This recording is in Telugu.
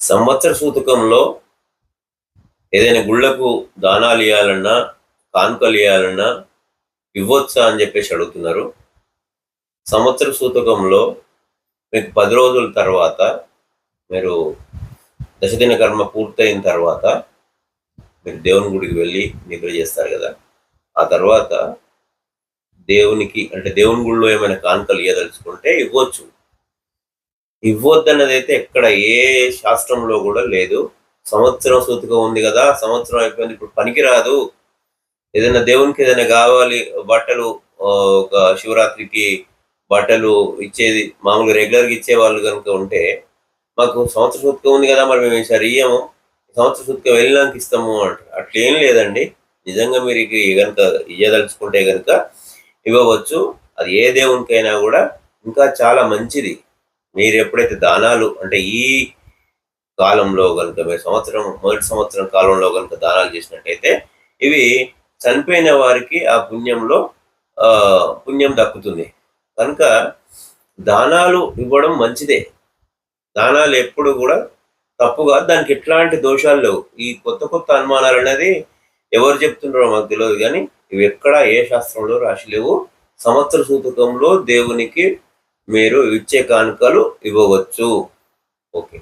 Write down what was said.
సంవత్సర సూతకంలో ఏదైనా గుళ్ళకు దానాలు ఇవ్వాలన్నా కానుకలు ఇవ్వాలన్నా ఇవ్వచ్చా అని చెప్పేసి అడుగుతున్నారు. సంవత్సర సూతకంలో మీకు పది రోజుల తర్వాత మీరు దశదిన కర్మ పూర్తయిన తర్వాత మీరు దేవుని గుడికి వెళ్ళి నిద్ర చేస్తారు కదా. ఆ తర్వాత దేవునికి అంటే దేవుని గుడిలో ఏమైనా కానుకలు ఇవ్వదలుచుకుంటే ఇవ్వచ్చు. ఇవ్వద్దన్నది అయితే ఎక్కడ ఏ శాస్త్రంలో కూడా లేదు. సంవత్సరం సూతిగా ఉంది కదా సంవత్సరం అయిపోయింది ఇప్పుడు పనికిరాదు. ఏదైనా దేవునికి ఏదైనా కావాలి బట్టలు ఒక శివరాత్రికి బట్టలు ఇచ్చేది మామూలుగా రెగ్యులర్గా ఇచ్చే వాళ్ళు కనుక ఉంటే మాకు సంవత్సర సూతకం ఉంది కదా మరి మేము ఈసారి ఇయ్యము. సంవత్సర సూతికం వెళ్ళినాక ఇస్తాము అంటారు అట్లేం లేదండి. నిజంగా మీరు ఇక కనుక ఇయ్యదలుచుకుంటే కనుక ఇవ్వవచ్చు. అది ఏ దేవునికైనా కూడా ఇంకా చాలా మంచిది. మీరు ఎప్పుడైతే దానాలు అంటే ఈ కాలంలో కనుక మీరు సంవత్సరం మొదటి సంవత్సరం కాలంలో కనుక దానాలు చేసినట్టయితే ఇవి చనిపోయిన వారికి ఆ పుణ్యంలో పుణ్యం దక్కుతుంది. కనుక దానాలు ఇవ్వడం మంచిదే. దానాలు ఎప్పుడు కూడా తప్పుగా దానికి ఎట్లాంటి దోషాలు లేవు. ఈ కొత్త కొత్త అనుమానాలు అనేది ఎవరు చెప్తున్నారో మాకు తెలియదు కానీ ఇవి ఎక్కడా ఏ శాస్త్రంలో రాసి లేవు. సంవత్సర సూతకంలో దేవునికి మీరు ఇచ్చే కానుకలు ఇవ్వవచ్చు. ఓకే.